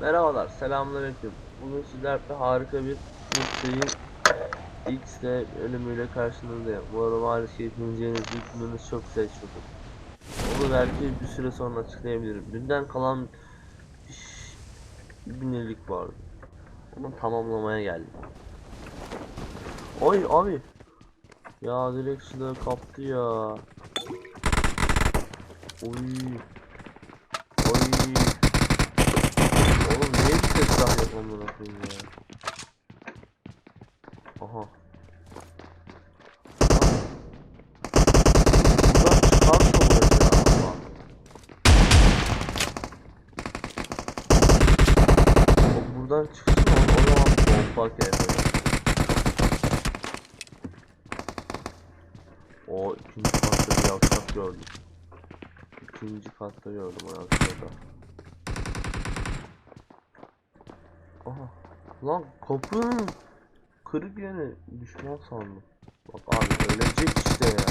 Merhabalar, selamünaleyküm. Bugün sizlerle harika bir Mutlu'nun X'le ölümüyle karşınızdayım. Umarım harika yerinizde hükmünüz çok güzel çıkıyor. Onu belki bir süre sonra açıklayabilirim. Dünden kalan bir binirlik vardı. Onu tamamlamaya geldim. Oy abi. Ya direkt silahı kaptı ya. Oy. Oy. Daha yok amına koyayım ya? Aha. Buradan çıkarsa burası ya. Bak. O buradan çıksın o, o zaman bomba gelir. O ikinci katta bir yavşak gördüm. İkinci katta gördüm o yavşağı. Aha. Lan kapının kırık yönü düşman sandım. Bak abi ölecek işte ya.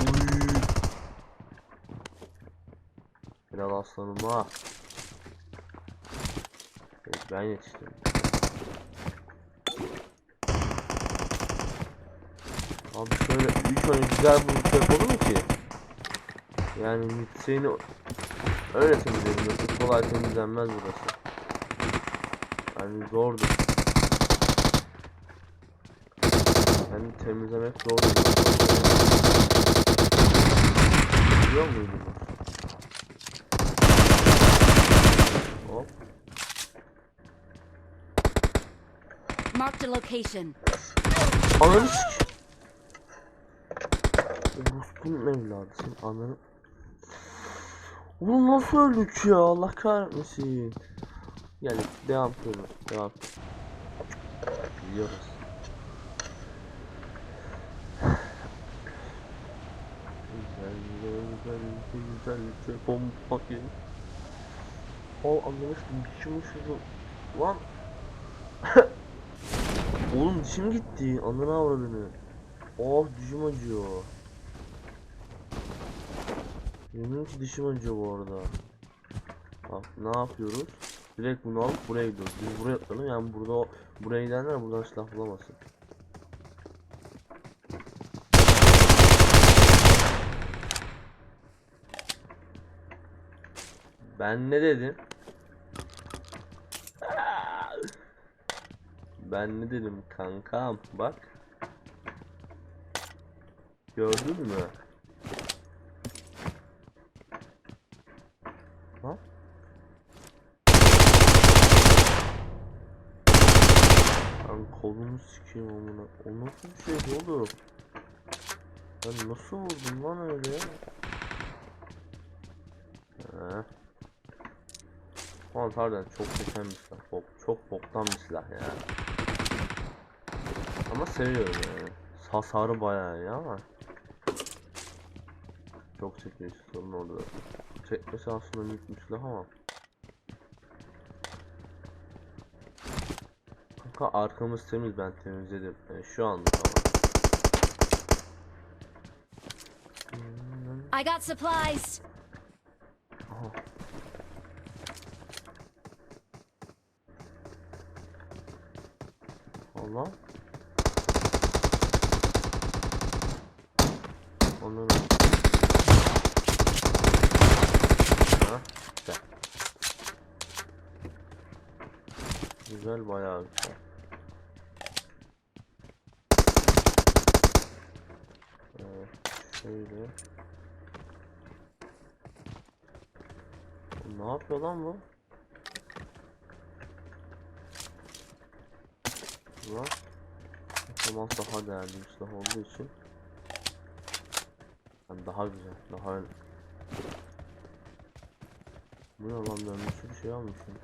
Uy. Biraz aslanım ha. Evet, ben yetiştim. Abi şöyle ilk önce güzel bir şey yapalım ki? Yani Mitse'ni öyle temizleyelim. Kolay temizlenmez burası. Yani zordu. Yani temizlemek zordu. Biliyor muydunuz? Hop. Marked a location. Ananı sik. Orospu'nun evladı senin ananı. Oğlum nasıl öldük ya Allah kahretmesin. Yani devam edelim. Devam. Biliyoruz. Güzel güzel güzel güzel bomba gibi. O anlamıştım biçmişim lan. Oğlum dişim gitti. Ananı avradını. Oh dişim acıyor. Yemin ki dişim acıyor bu arada. Bak ne yapıyoruz? Direkt bunu alıp buraya gidiyoruz. Biz buraya atlayalım yani burada buraya gidenler buradan silah bulamasın. Ben ne dedim? Ben ne dedim kankam bak. Gördün mü? Ha? Ben kolumu sikeyim amına. O nasıl bir şey oğlum? Ben nasıl vurdum lan öyle? Ha. Ulan harbiden çok kötü bir silah. Bok, çok boktan bir silah ya. Ama seviyorum yani. Hasarı bayağı iyi ama. Çok işte sorun orada. Çekmesi aslında büyük bir silah ama. Kanka arkamız temiz ben temizledim. Yani şu anda ama. I got supplies. Aha. Allah. Onları. Ha, güzel. Güzel bayağı güzel. Evet, şöyle. Ne yapıyor lan bu? Lan. Daha değerli bir silah olduğu için. Yani daha güzel, daha Bu ne lan ben bir şey almışım.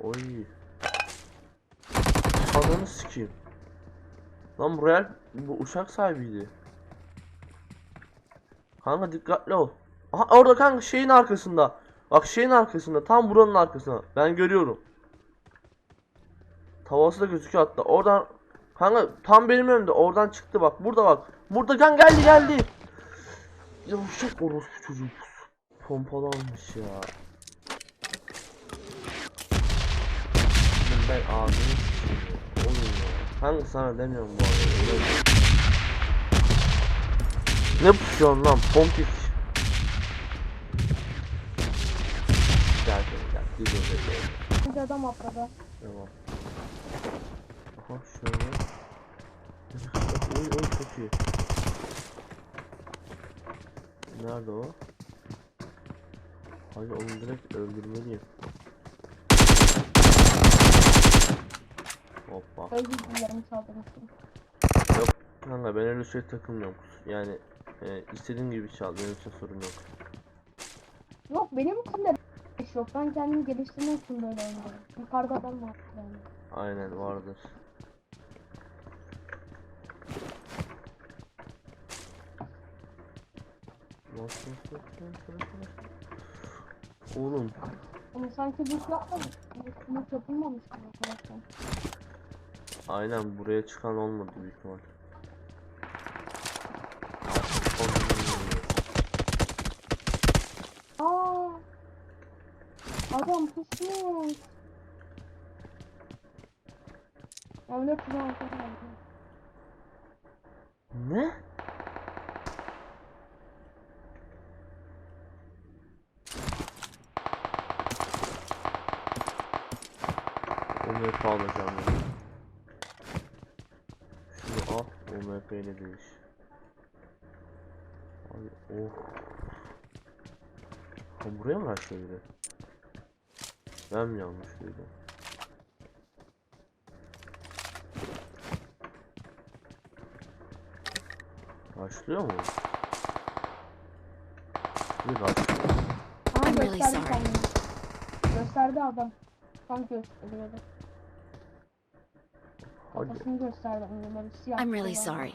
Oy. Ananı sikeyim. Lan bu real bu uçak sahibiydi. Kanka dikkatli ol. Aha orada kanka şeyin arkasında. Bak şeyin arkasında tam buranın arkasında. Ben görüyorum. Tavası da gözüküyor hatta. Oradan kanka tam benim önümde. Oradan çıktı bak. Burada bak. Burada kan geldi geldi. Yavşak orospu çocuk. Pompalanmış ya. Ben ağzını Oğlum. Kanka sana demiyorum bu arada. Ne pusuyorsun lan pompik? Gel gel gel. Bir adam atladı. Tamam. Aha şöyle. Oy oy çok iyi. Nerede o? Hadi onu direkt öldürmeliyim. Hoppa. Özür dilerim saldırmıştım. Yok kanka ben öyle şey takılmıyorum. Yani e, istediğim gibi çal benim için sorun yok. Yok benim için de iş yok. Ben kendimi geliştirmek için böyle oynuyorum. Yukarıda adam var yani. Aynen vardır. Nasıl Oğlum Ama sanki bu yapmamış. Bunu yapılmamış arkadaşlar. aynen buraya çıkan olmadı büyük ihtimal. Aa! Adam pusmuş. Ya ne kulağım Ne? OMP alacağım ben. Şunu al, OMP ile değiş. Ay oh. Ha buraya mı açtı biri? Ben mi yanlış duydum? Başlıyor mu? Bir başlıyor. Aa I'm really gösterdi sorry. kendini. Gösterdi adam. Tam gösteriyordu. Hadi. Kafasını gösterdi. Böyle siyah. I'm really sorry.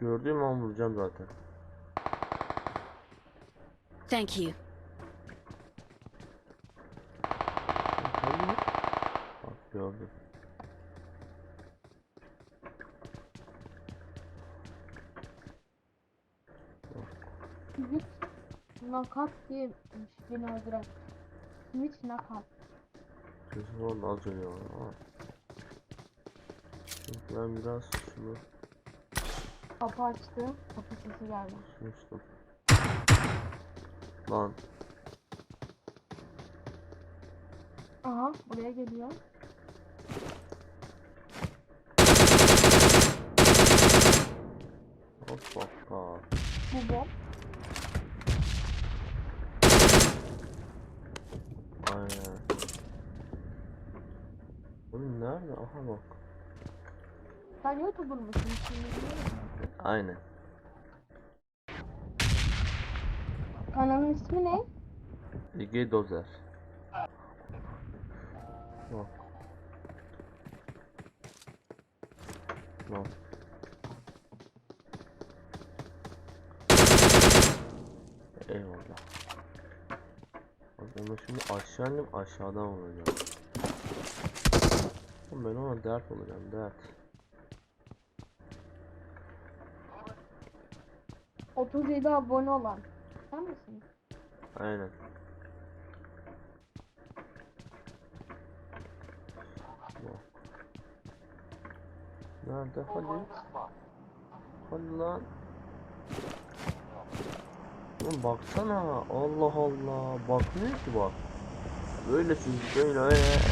Gördüğüm an vuracağım zaten. Thank you. Bak gördüm. Switch Nakat diye beni öldüren. Switch Nakat. Kesin orada az önce var ama. Çünkü ben biraz şunu Kapı açtı. Kapı sesi geldi. susmuştum. Lan Aha buraya geliyor. hop hoppa. Bu bom. Aynen. Oğlum nerede? Aha bak. Sen YouTuber mısın? Şimdi. Aynen. Kanalın ismi ne? Ege Dozer. Bak. Bak. Eyvallah. Bak onu şimdi aşağı indim aşağıdan vuracağım. Oğlum Ben ona dert olacağım dert. 37 abone olan. Sen misin? Aynen. Nerede? Hadi. Hadi lan. Oğlum baksana. Allah Allah. Bakmıyor ki bak. Böyle çünkü böyle öyle.